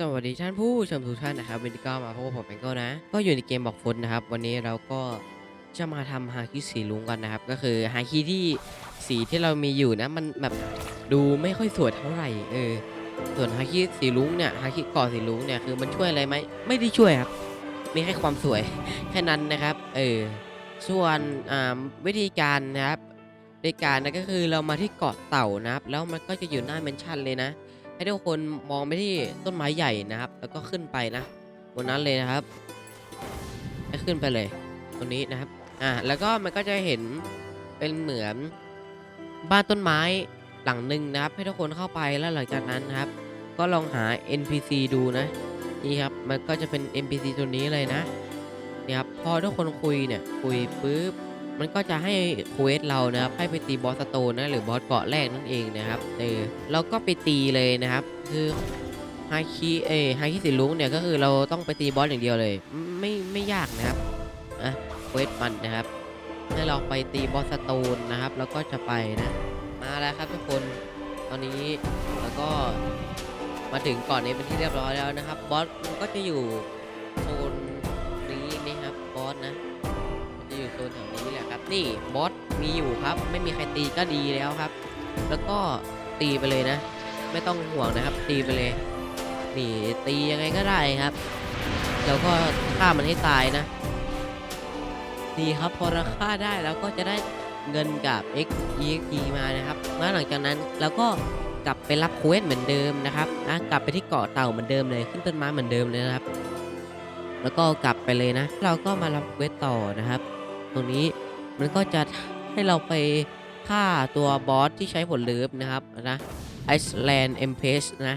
สวัสดีท่านผู้ชมทุกท่านนะครับวันนี้ก็มาพบกับผมแองเกิลนะ ก็อยู่ในเกมบอกฟุตนะครับ วันนี้เราก็จะมาทำฮาคิสีลุงกันนะครับ ก็คือฮาคิที่สีที่เรามีอยู่นะมันแบบดูไม่ค่อยสวยเท่าไหร่เออส่วนฮาคิสีลุงเนี่ยฮาคิก่อสีลุงเนี่ยคือมันช่วยอะไรไหมไม่ได้ช่วยครับ มีแค่ความสวยแค่นั้นนะครับเออส่วนอ่าวิธีการนะครับในการนะก็คือเรามาที่เกาะเต่านะครับ แล้วมันก็จะอยู่หน้าเมนชั่นเลยนะ ให้ทุกคนมองไปที่ต้นไม้ใหญ่นะครับ แล้วก็ขึ้นไปนะบนนั้นเลยนะครับให้ขึ้นไปเลยตรงนี้นะครับอ่าแล้วก็มันก็จะเห็นเป็นเหมือนบ้านต้นไม้หลังหนึ่งนะครับ ให้ทุกคนเข้าไปแล้วหลังจากนั้นนะครับ ก็ลองหา NPC ดูนะนี่ครับมันก็จะเป็น NPC ตัวนี้เลยนะนี่ครับพอทุกคนคุยเนี่ยคุยปุ๊บ มันก็จะให้เควสเรานะครับให้ไปตีบอสสโตนนะหรือบอสเกาะแรกนั่นเองนะครับเออเราก็ไปตีเลยนะครับ คือไฮคีเอไฮคีสีลุงเนี่ยก็คือเราต้องไปตีบอสอย่างเดียวเลย ไม่ไม่ยากนะครับอะเควสมันนะครับให้เราไปตีบอสสโตนนะครับ แล้วก็จะไปนะมาแล้วครับทุกคนตอนนี้แล้วก็มาถึงก่อนนี้เป็นที่เรียบร้อยแล้วนะครับบอสมันก็จะอยู่โซน นี่บอสมีอยู่ครับ ไม่มีใครตีก็ดีแล้วครับ แล้วก็ตีไปเลยนะ ไม่ต้องห่วงนะครับ ตีไปเลยนี่ตียังไงก็ได้ครับ แล้วก็ฆ่ามันให้ตายนะดีครับพอเราฆ่าได้แล้วก็จะได้เงินกับ X EXP มานะครับแล้วหลังจากนั้นเราก็กลับไปรับเควสเหมือนเดิมนะครับนะกลับไปที่เกาะเต่าเหมือนเดิมเลยขึ้นต้นไม้เหมือนเดิมเลยนะครับ แล้วก็กลับไปเลยนะ เราก็มารับเควสต่อนะครับ ตรงนี้ มันก็จะให้เราไปฆ่าตัวบอสที่ใช้ผลลืบนะครับนะไอซ์แลนด์เอ็มเพสนะ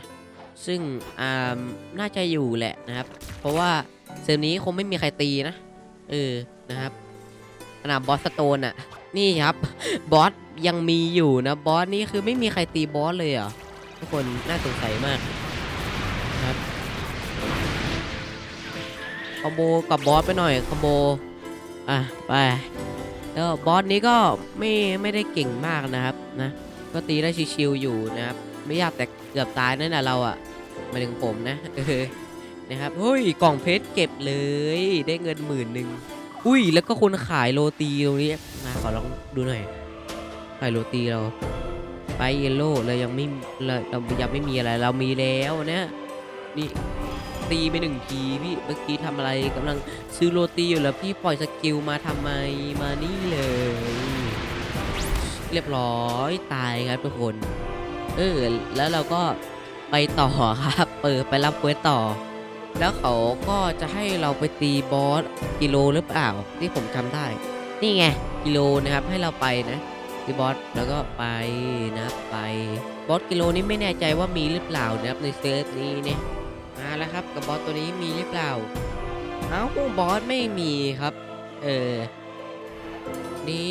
ซึ่งอ่าน่าจะอยู่แหละนะครับ เพราะว่าเซอร์ฟนี้คงไม่มีใครตีนะ เออ นะครับขนาดบอสสโตนอะนี่ครับ บอสยังมีอยู่นะ บอสนี่คือไม่มีใครตีบอสเลยเหรอทุกคนน่าสงสัยมากครับคอมโบกับบอสไปหน่อยคอมโบ อะ ไป แล้วบอสนี้ก็ไม่ไม่ได้เก่งมากนะครับนะก็ตีได้ชิวๆอยู่นะครับ ไม่ยากแต่เกือบตายนั่นแหละเราอะ่ะหมาถึงผมนะเออนะครับเฮ้ยกล่องเพชรเก็บเลยได้เงินหมื่นหนึ่งอุ้ยแล้วก็คนขายโรตีตรงนี้มาขอลองดูหน่อยขายโรตีเราไปเยลโล่เรายังไม่เราเรายังไม่มีอะไรเรามีแล้วเนี่ยนี่ ตีไปหนึ่งทีพี่เมื่อกี้ทำอะไรกำลังซื้อโรตีอยู่แล้วพี่ปล่อยสกิลมาทำไมมานี่เลย เรียบร้อยตายครับทุกคน เออ แล้วเราก็ไปต่อครับ เปิดไปรับเควสต่อ แล้วเขาก็จะให้เราไปตีบอสกิโลหรือเปล่าที่ผมจำได้ นี่ไงกิโลนะครับให้เราไปนะตีบอสแล้วก็ไปนะไปบอสกิโลนี้ไม่แน่ใจว่ามีหรือเปล่านะครับในเซิร์ฟนี้เนี่ย มาแล้วครับกับบอสตัวนี้มีหรือเปล่า เอ้าบอสไม่มีครับ เออ นี้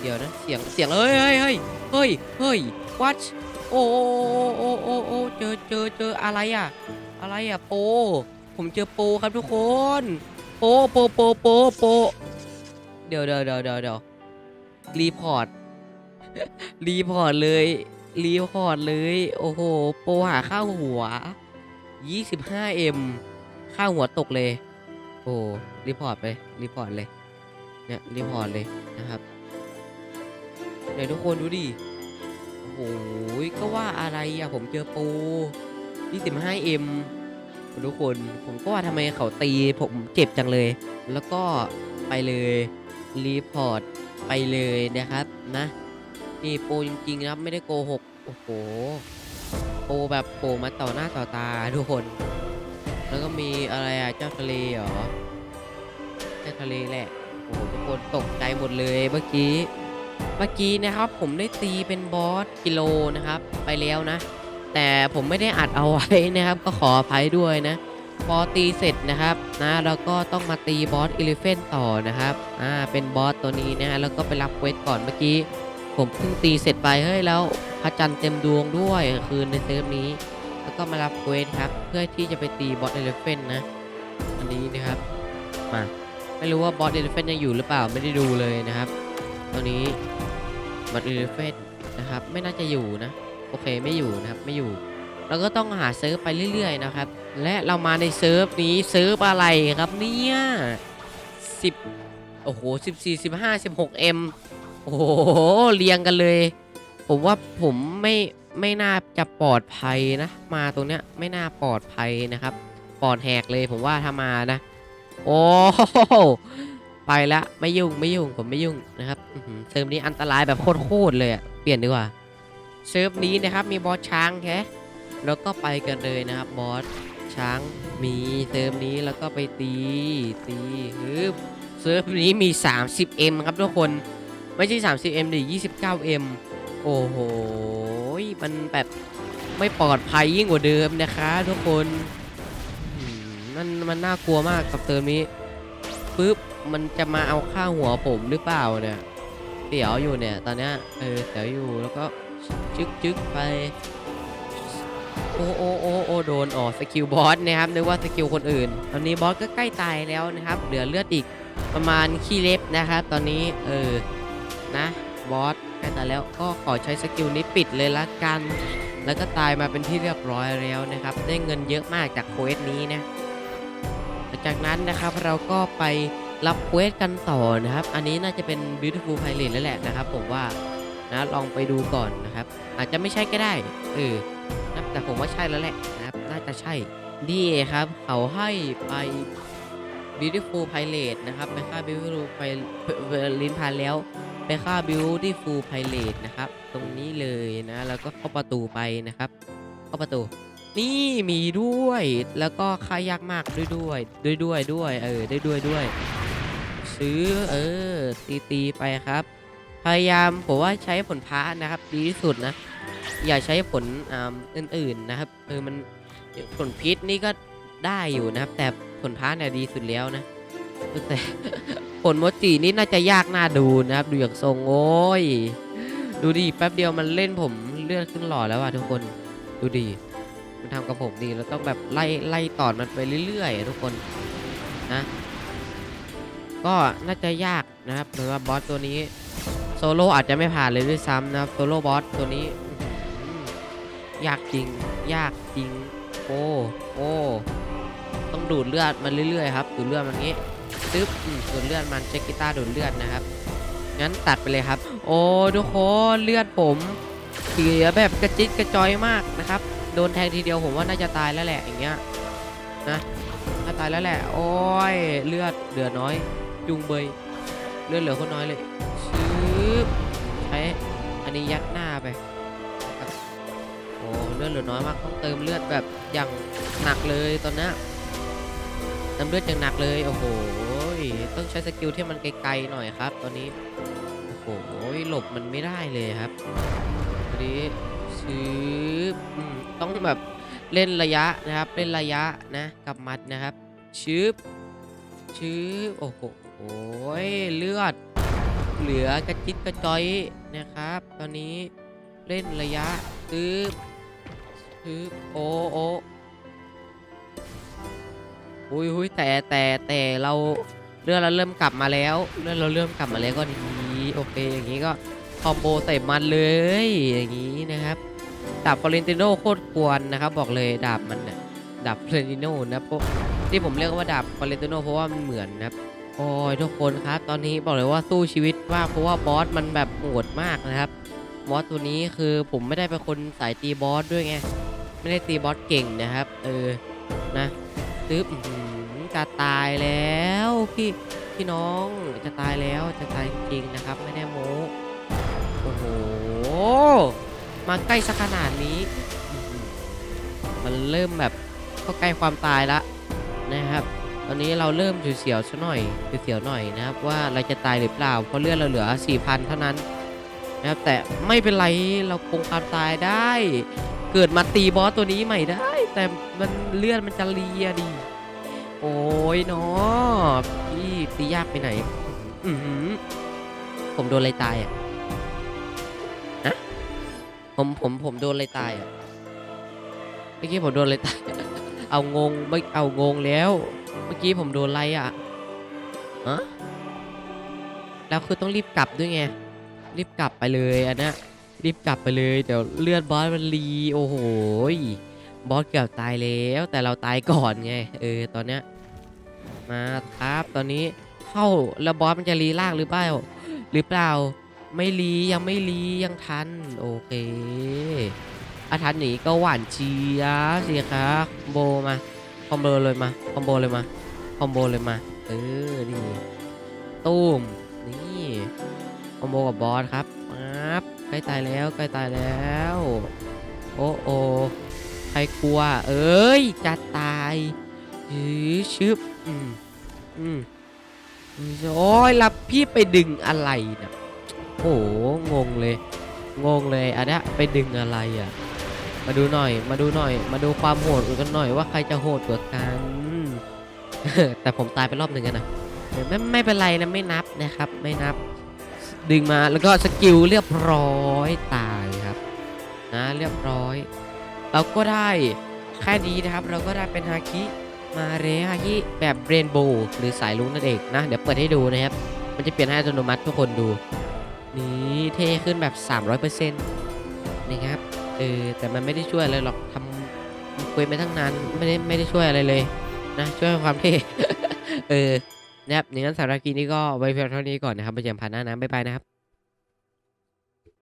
เดี๋ยวนะเสียงเสียงเฮ้ยเฮ้ยเฮ้ยเฮ้ยเฮ้ย what โอ้โอ้โอ้โอ้โอ้เจอเจอเจออะไรอะ อะไรอะโป ผมเจอโปครับทุกคน โปโปโปโปโปเดี๋ยวเดี๋ยวเดี๋ยวเดี๋ยวเดี๋ยวรีพอร์ตรีพอร์ตเลยรีพอร์ตเลย โอ้โห โปหาข้าวหัว 25m ข้าหัวตกเลย โอ้รีพอร์ตไป รีพอร์ตเลย เนี่ย รีพอร์ตเลยนะครับเดี๋ยวทุกคนดูดิ โอ้โหก็ว่าอะไรอะผมเจอโปร 25m ทุกคน ผมก็ว่าทำไมเขาตีผมเจ็บจังเลย แล้วก็ไปเลย รีพอร์ตไปเลยนะครับนะ นี่โปรจริงๆนะครับ ไม่ได้โกหก โอ้โห ปรแบบโปรมาต่อหน้าต่อตาทุกคน แล้วก็มีอะไรอะเจ้าทะเลเหรอ เจ้าทะเลแหละ โอ้โหทุกคนตกใจหมดเลยเมื่อกี้ เมื่อกี้นะครับผมได้ตีเป็นบอสกิโลนะครับ ไปแล้วนะ แต่ผมไม่ได้อัดเอาไว้นะครับ ก็ขออภัยด้วยนะ พอตีเสร็จนะครับนะเราก็ต้องมาตีบอสอิเลเฟนต่อนะครับ อ่า เป็นบอสตัวนี้นะฮะแล้วก็ไปรับเวสก่อนเมื่อกี้ ผมเพิ่งตีเสร็จไปเฮ้ยแล้ว พระจันทร์เต็มดวงด้วยคืนในเซิร์ฟนี้ แล้วก็มารับเควสครับ เพื่อที่จะไปตีบอสอิเลเฟนนะ อันนี้นะครับ มาไม่รู้ว่าบอสเอลิเฟนยังอยู่หรือเปล่าไม่ได้ดูเลยนะครับ ตอนนี้บอสเอลิเฟนนะครับ ไม่น่าจะอยู่นะ โอเคไม่อยู่นะครับ ไม่อยู่เราก็ต้องหาเซิร์ฟไปเรื่อยๆนะครับ และเรามาในเซิร์ฟนี้เซิร์ฟอะไรครับเนี่ยสิบโอ้โหสิบสี่สิบห้าสิบหกเอ็มโอ้โหเรียงกันเลย ผมว่าผมไม่ไม่น่าจะปลอดภัยนะ มาตรงเนี้ยไม่น่าปลอดภัยนะครับปลอดแหกเลยผมว่าถ้ามานะ โอ้โหไปละไม่ยุ่งไม่ยุ่งผมไม่ยุ่งนะครับเซิร์ฟนี้อันตรายแบบโคตรเลยอะเปลี่ยนดีกว่าเซิร์ฟนี้นะครับมีบอสช้างแค่แล้วก็ไปกันเลยนะครับบอสช้างมีเซิร์ฟนี้แล้วก็ไปตีตีฮึบเซิร์ฟนี้มี 30M ครับทุกคนไม่ใช่ 30M ดิ 29M โอ้โห มันแบบไม่ปลอดภัยยิ่งกว่าเดิมนะคะทุกคนมันมันน่ากลัวมากกับเติมนี้ปึ๊บมันจะมาเอาค่าหัวผมหรือเปล่าเนี่ยเดี๋ยวอยู่เนี่ย ตอนเนี้ยเออเดี๋ยวอยู่แล้วก็จึ๊กจึ๊กไปโอ้โอ้โอ้โอ้โดนอ๋อสกิลบอสนะครับนึกว่าสกิลคนอื่น ตอนนี้บอสก็ใกล้ตายแล้วนะครับ เหลือเลือดอีกประมาณขี้เล็บนะครับ ตอนนี้เออนะบอส ใกล้ตายแล้วก็ขอใช้สกิลนี้ปิดเลยละกัน แล้วก็ตายมาเป็นที่เรียบร้อยแล้วนะครับ ได้เงินเยอะมากจากเควสนี้นะหลังจากนั้นนะครับเราก็ไปรับเควสกันต่อนะครับ อันนี้น่าจะเป็น beautiful pilot แล้วแหละนะครับ ผมว่านะลองไปดูก่อนนะครับ อาจจะไม่ใช่ก็ได้เออนะแต่ผมว่าใช่แล้วแหละนะครับ น่าจะใช่นี่ครับ เขาให้ไป beautiful pilot นะครับไปค่า beautiful pilot ลิ้นพันแล้ว ไปค่า beautiful pilot นะครับ ตรงนี้เลยนะ แล้วก็เข้าประตูไปนะครับ เข้าประตู นี่มีด้วย แล้วก็ค่ายากมากด้วยด้วยด้วยด้วยด้วย เออได้ด้วยด้วย ซื้อเออตีตีไปครับ พยายามผมว่าใช้ผลพระนะครับ ดีที่สุดนะ อย่าใช้ผลอ่าอื่นๆนะครับ เออมันผลพิษนี่ก็ได้อยู่นะครับ แต่ผลพาเนี่ยดีสุดแล้วนะ แต่ผลโมจินี่น่าจะยากน่าดูนะครับ ดูอย่างทรงโอ้ย ดูดิแป๊บเดียวมันเล่นผมเลือดขึ้นหล่อแล้วอะทุกคนดูดิมันทำกับผมดีเราต้องแบบไล่ไล่ตอดมันไปเรื่อยๆทุกคนนะก็น่าจะยากนะครับเพราะว่าบอสตัวนี้โซโล่อาจจะไม่ผ่านเลยด้วยซ้ำนะครับโซโล่บอสตัวนี้ยากจริง ยากจริงโอ้โอ้ต้องดูดเลือดมันเรื่อยๆครับดูดเลือดมันงี้ ตึ๊บอืมดูดเลือดมันเช็คกีตาร์ดูดเลือดนะครับ งั้นตัดไปเลยครับ โอ้ทุกคนเลือดผมเสียแบบกระจิตกระจอยมากนะครับ โดนแทงทีเดียวผมว่าน่าจะตายแล้วแหละอย่างเงี้ยนะน่าตายแล้วแหละ โอ้ยเลือดเหลือน้อยจุงเบยเลือดเหลือคนน้อยเลยชืบใช้อันนี้ยัดหน้าไปโอ้เลือดเหลือน้อยมากต้องเติมเลือดแบบอย่างหนักเลยตอนนี้เติมเลือดอย่างหนักเลยโอ้โห ต้องใช้สกิลที่มันไกลๆหน่อยครับตอนนี้ โอ้โหหลบมันไม่ได้เลยครับตอนนี้ซื้อต้องแบบเล่นระยะนะครับ เล่นระยะนะกับมัดนะครับชืบชืบโอ้โหโอ้ยเลือด เหลือกระจิตกระจอยนะครับ ตอนนี้เล่นระยะซื้อคือโอ้โออุ้ยแต่แต่แต่เรา เลือดเราเริ่มกลับมาแล้วเลือดเราเริ่มกลับมาแล้วก็ดีโอเคอย่างนี้ก็คอมโบใส่มันเลยอย่างนี้นะครับดาบฟอเรนติโนโคตรกวนนะครับบอกเลยดาบมันน่ะดาบฟอเรนติโนนะเพราะที่ผมเรียกว่าดาบฟอเรนติโนเพราะว่ามันเหมือนนะครับโอ้ยทุกคนครับ ตอนนี้บอกเลยว่าสู้ชีวิตมากเพราะว่าบอสมันแบบโหดมากนะครับบอสตัวนี้คือผมไม่ได้เป็นคนสายตีบอสด้วยไงไม่ได้ตีบอสเก่งนะครับ เออนะตึ๊บ จะตายแล้วพี่พี่น้องจะตายแล้วจะตายจริงๆนะครับ ไม่ได้โมโอ้โหมาใกล้สักขนาดนี้ มันเริ่มแบบเข้าใกล้ความตายละนะครับ ตอนนี้เราเริ่มเสียวๆซะหน่อยเสียวๆหน่อยนะครับ ว่าเราจะตายหรือเปล่าเพราะเลือดเราเหลือ 4,000 เท่านั้นนะครับแต่ไม่เป็นไรเราคงความตายได้ เกิดมาตีบอสตัวนี้ใหม่ได้ แต่มันเลือดมันจะเลียดิ โอ้ยเนาะพี่ตียากไปไหน อืผมโดนอะไรตายอะนะผมผมผมโดนอะไรตายอะเมื่อกี้ผมโดนอะไรตาย เอางงไม่เอางงแล้ว เมื่อกี้ผมโดนอะไรอะฮะแล้วคือต้องรีบกลับด้วยไง รีบกลับไปเลยอันนี้รีบกลับไปเลยเดี๋ยวเลือดบอสมันรีโอ้โหย บอสเกือบตายแล้วแต่เราตายก่อนไงเออตอนเนี้ยมาครับตอนนี้เข้าแล้วบอสมันจะรีลากหรือเปล่าหรือเปล่าไม่รียังไม่รียังทันโอเคอาทันหนีก็หวานเชียร์สิครับคอมโบมาคอมโบเลยมาคอมโบเลยมาคอมโบเลยมาเออนี่ตุ้มนี่คอมโบกับบอสครับปั๊บใกล้ตายแล้วใกล้ตายแล้วโอ้โอ ใครกลัว เอ้ย จะตายยื้อชึบอืมอืมอืมโอ้ยแล้วพี่ไปดึงอะไรนะโอ้โหงงเลย งงเลยอันนี้ไปดึงอะไรอะ มาดูหน่อย มาดูหน่อย มาดูความโหดกันหน่อยว่าใครจะโหดกว่ากันแต่ผมตายไปรอบหนึ่งนนะไม่ไม่เป็นไรนะไม่นับนะครับ ไม่นับ ดึงมาแล้วก็สกิลเรียบร้อยตายครับ นะเรียบร้อย เราก็ได้แค่นี้นะครับ เราก็ได้เป็นฮาคิมาเรฮาคิแบบเรนโบว์หรือสายลุ้งนั่นเองนะ เดี๋ยวเปิดให้ดูนะครับ มันจะเปลี่ยนให้อัตโนมัติทุกคนดู นี่เท่ขึ้นแบบ 300%นะครับเออแต่มันไม่ได้ช่วยอะไรหรอกทำคุยไปทั้งนั้นไม่ได้ไม่ได้ช่วยอะไรเลยนะช่วยความเท่เออนะครับอย่างนั้นสำหรับคลิปนี้ก็ไว้เพียงเท่านี้ก่อนนะครับไปเจอกันผ่านหน้านะบ๊ายบายนะครับ